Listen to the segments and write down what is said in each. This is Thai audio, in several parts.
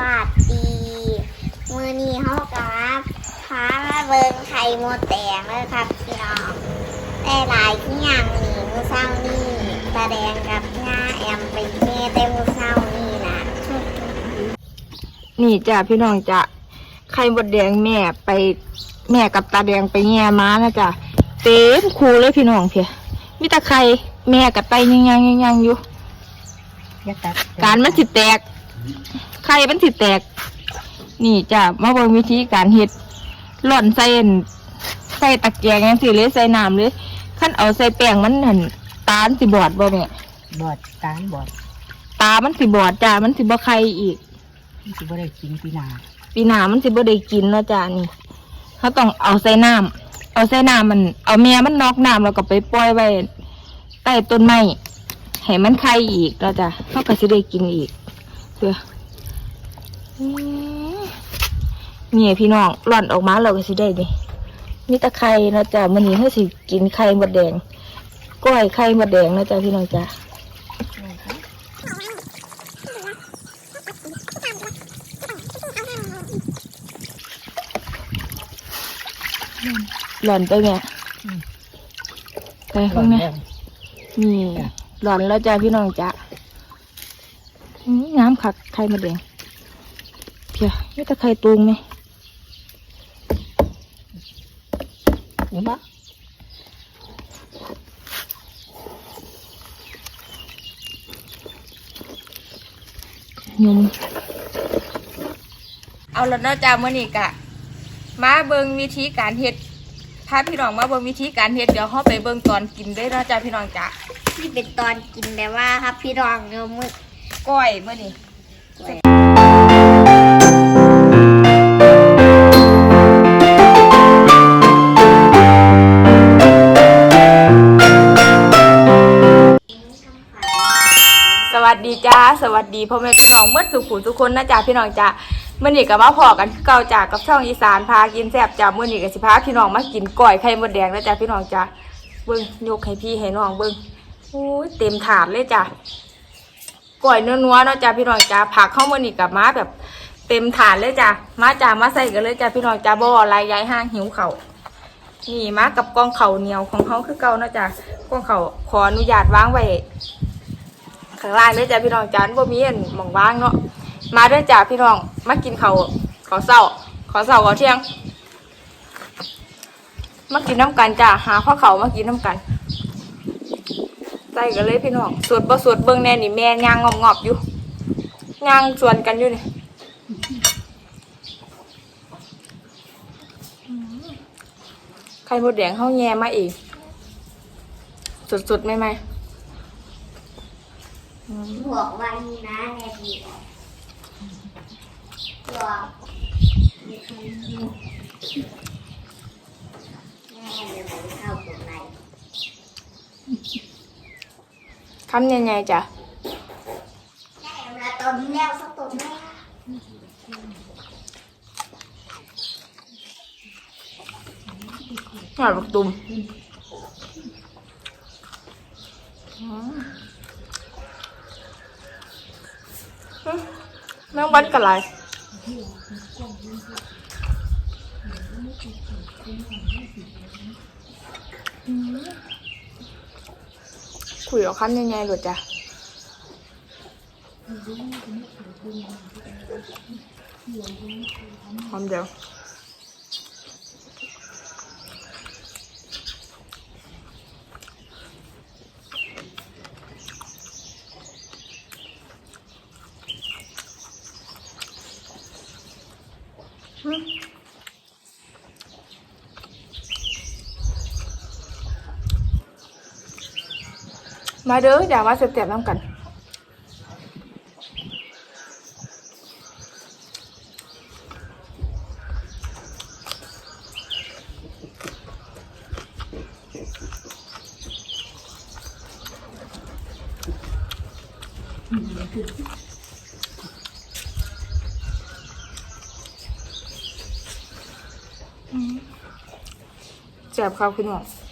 วัสดีมือนี้เฮากับพามาเบิ่งไข่มดแดงเลยครับพี่น้องได้หลายที่อย่างนี่มือเศร้านี่ตาแดงกับย่าแอมไปเม่เต็มมือเศร้านี่นะนี่จ้ะพี่น้องจ้ะไข่มดแดงแม่ไป แม่กับตาแดงไปแง่ม้านะจ้ะเต็มคูเลยพี่น้องเพียมีแต่ไข่แม่กับไตยังยังยังยังอยู่อย่าตัดการมันสิแตก ไข่มันสิแตก นี่จ้ะมาเบิ่งวิธีการเฮ็ดหล่อนใส่อันใส่ตะเกียงยังสิเลยใส่น้ำเลยขั้นเอาใส่แป้งมันหันตาลสิบอดบ่เนี่ยบอดตาลบอดตามันสิบอดจ้ะมันสิบ่ไข่อีกมันสิบ่ได้กินปีหนาปีหน้ามันสิบ่ได้กินเนาะจ้านี่เขาต้องเอาใส่น้ำเอาใส่น้ำมัน เอาแม่มันนอกน้ำแล้วก็ไปปล่อยไว้ใต้ต้นไม้ให้มันไข่อีกแล้วจ้ะเขาก็สิได้กินอีก เพื่ออืมนี่พี่น้องหล่อนออกมาเราก็สิได้ดิมีแตะไข่เนาะจ้ะมื้อนี้เขาสิกินไข่มดแดงก้อยไข่มดแดงเนาะจ้ะพี่น้องจ้ะหล่อนไปแม่ไปข้างในนี่หลอนแล้วจ้าพี่น้องจ้า อืมน้ำขักไข่มาแดงเพียนี่ตะไคร่ตูงไหมเห็นปะยุมเอาแล้วเนาะจ้าเมื่อนี้กะ มาเบิงวิธีการเฮ็ดพาพี่น้องมาเบิงวิธีการเฮ็ดเดี๋ยวเราไปเบิงตอนกินได้เนาะจ้าพี่น้องจ้าที่เป็นตอนกินแบบว่าครับพี่น้องเนื้อมือ ก้อยเมื่อนี้สวัสดีจ้าสวัสดีพ่อแม่พี่น้องเมื่อสุขุทุกคนนะจ้าพี่น้องจ้าเมื่อนี้ก็มาพอกันคือเก่าจ้ากับช่องอีสานพากินแซ่บจ้าเมื่อนี้ก็สิพาพี่น้องมากินก้อยไข่มดแดงนะจ้าพี่น้องจ้าเบิ้งยกให้พี่ให้น้องเบิ้งโอ้ยเต็มถาดเลยจ้า ก้อยนื้อๆเนาะจ้าพี่น้องจ้าผักเข้ามื่อนี้กับมาแบบเต็มถาดเลยจ้ามาจ้ามาใส่กันเลยจ้าพี่น้องจ้าบ่ลายย้ายห้างหิวเขานี่มากับกองเขาเหนียวของเขาคือเก่าเนาะจ้ากองเขาขออนุญาตวางไว้ข้างล่างเด้อจ้าพี่น้องจ้าบ่มีอันมองว่างเนาะมาด้อจ้าพี่น้องมากินเข้าข้าวเช้าข้าวเช้าข้าเที่ยงมากินน้ำกันจ้าหาข้าวเขามากินน้ำกัน ใส่กันเลยพี่น้องสวดบ่สวดเบิ่งแน่นี่แม่ย่างงอบๆอบอยู่ย่างสวนกันอยู่นี่ไข่มดแดงเฮาแย่มาเองสดๆไหมๆบอกว่านี่นะแน่ดีบอกแม่เดี๋ยวผมเข้าตรงไหน ทำยังไงจ้ะแม่าตอนแล้วสักตรงแม่หอดบักตุ่มอืมอืมแมงวันกับอะไร คุยกับคำยังไงหรอจ้ะหอมเดียว มาเด้อเดี๋ยวมาเสียบๆน้ำกันแจ็บครับคุณหมอ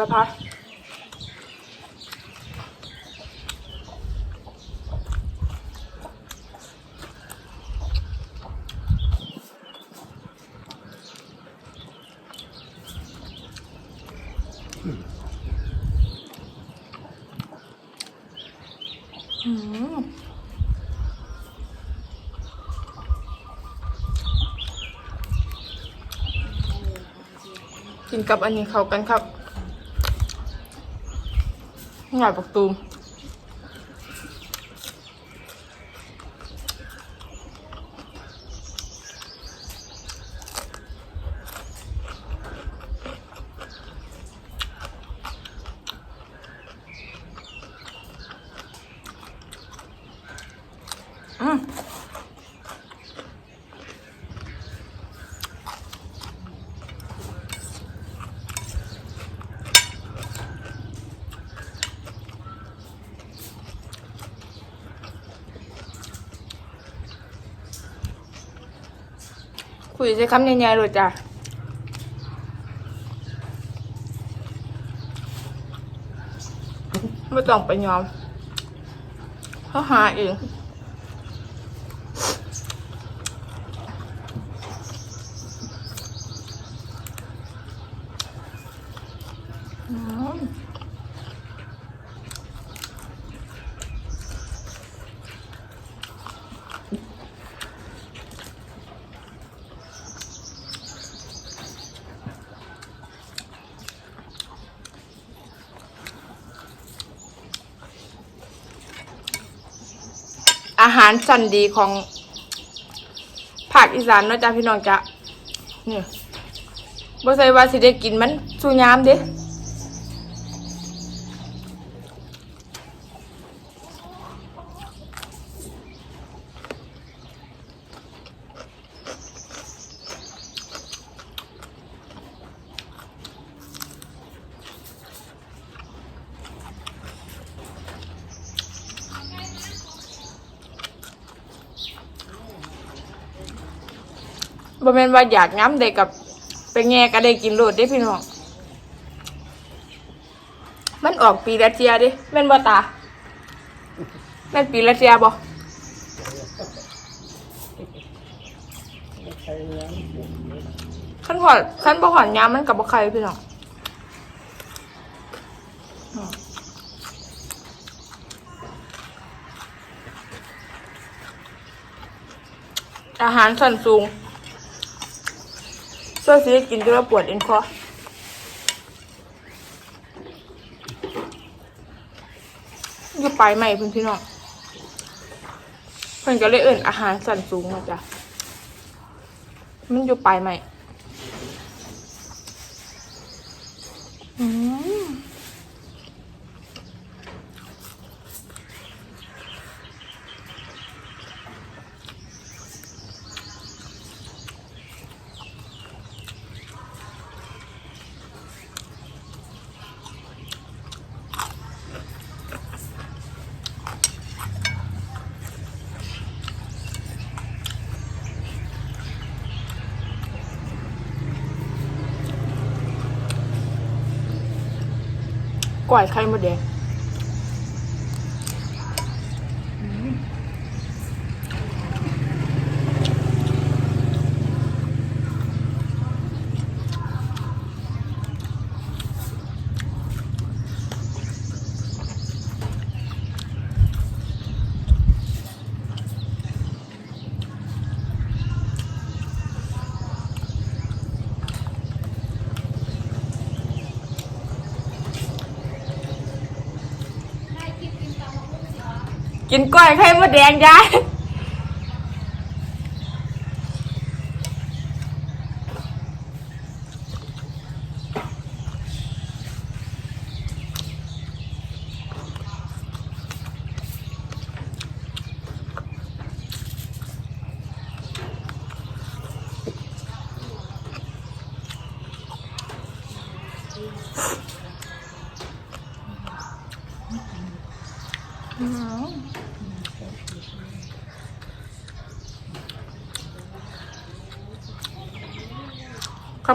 ลพักอืมกินกับอันนี้เข้ากันครับ หน่อยปักตูม ใช้คำใหญ่ๆเลยจ้ะไม่ต้องไปยอมเขาหาเอง อืม อาหารสันดีของภาคอีสานเนาะจ้ะพี่น้องจ้ะนี่บ่ใส่ว่าสิได้กินมันสู้ยามเด้ บ่แม่นว่าอยากย้ำเด็กกับไปแง่ก็ได้กินโลดเด้พี่น้อง มันออกปีละเทียเด้แม่นบ่ตา แม่นปีละเทียบ่ขั้นหอดขั้นบ่หอดย้ำมันกับบ่ใครพี่น้องอาหารสันสูง ก็ซื้อกินจนว่าปวดเอ็นคออยู่ไปใหม่เพื่อนพี่น้องเพื่อนก็เลยเอิ่นอาหารสั่นสูงมาจ้ะมันอยู่ไปใหม่อืม ก่อยไข่มดแดง กินก้วยไข่มดแดงยาย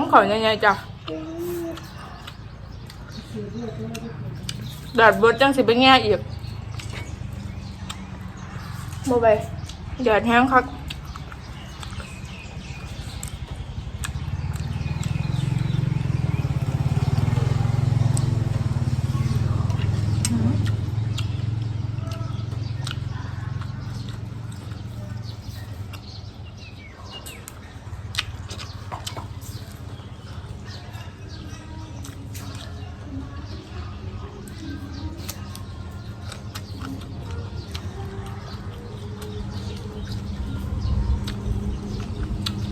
คำขอยังไงจ้ะแดดเบิดจังสิไปแง่อีกบ่ไปแดดแห้งคัก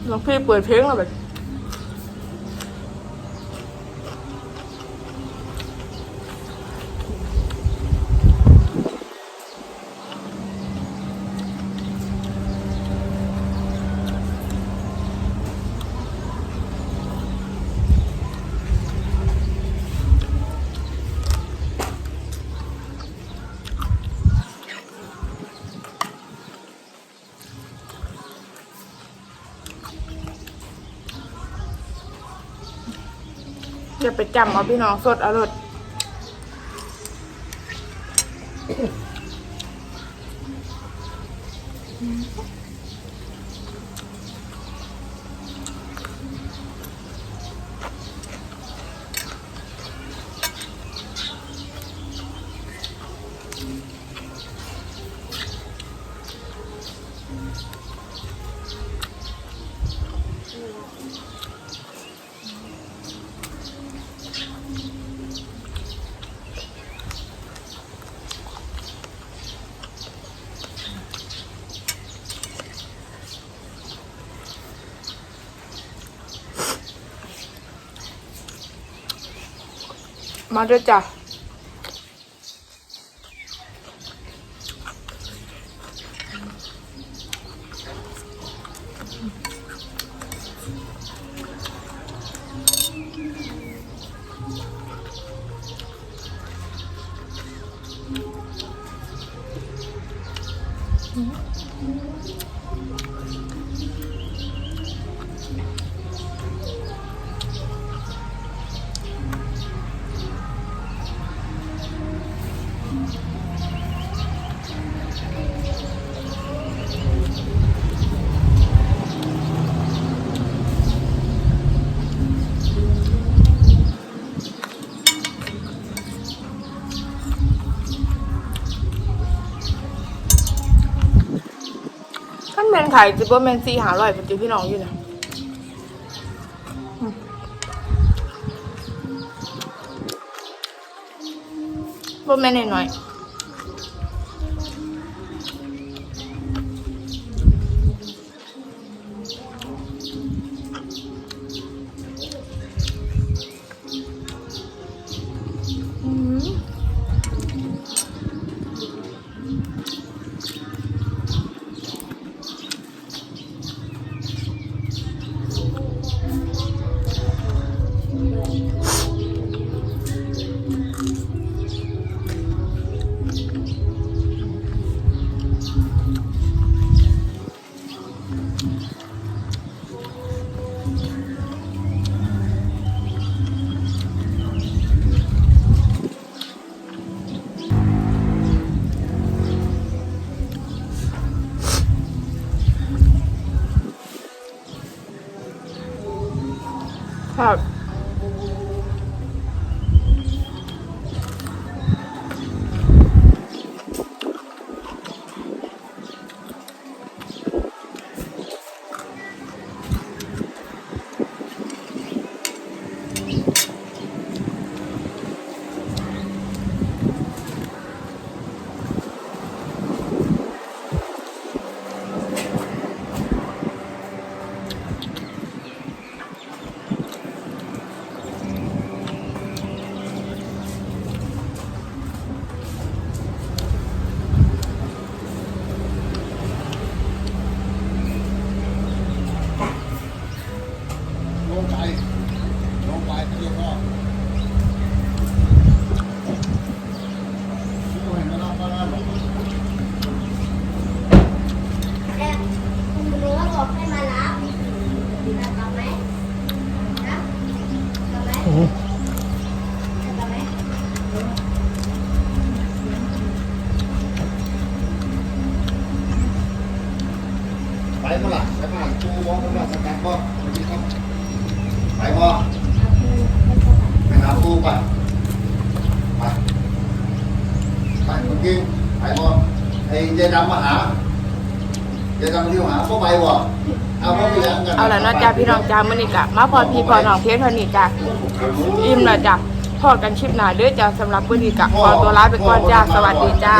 หลวงพี่เปิดเพลงแล้วแบบ อย่าไปจำเอาพี่น้องสดเอารส มาด้วยจ้ะ ขั้นแมนขายจิบว่าแมนซีหาอร่อยเป็นจิพี่น้องอยู่นะอืมบ่แม่นน้อยๆ ไยฝรั่งสายฝรั่งจูบอสฝรั่งสแตนบอไปบอสไปหาปูไปไปไปเมื่อกี้ไปบอสไอ้เจดำมาหาเจดำที่หาก็ไปว่สเอาไเล้ยนอาละเนะจ้าพี่น้องจ้ามื่อนี้กะมาพอพี่พอน้องเทียงเท่นี้จ้าอิ่มแล้จ้าพอกันชิปหนาเด้อจะสำหรับมื่นนี้กะขอตัวร้าไปก่อนจ้าสวัสดีจ้า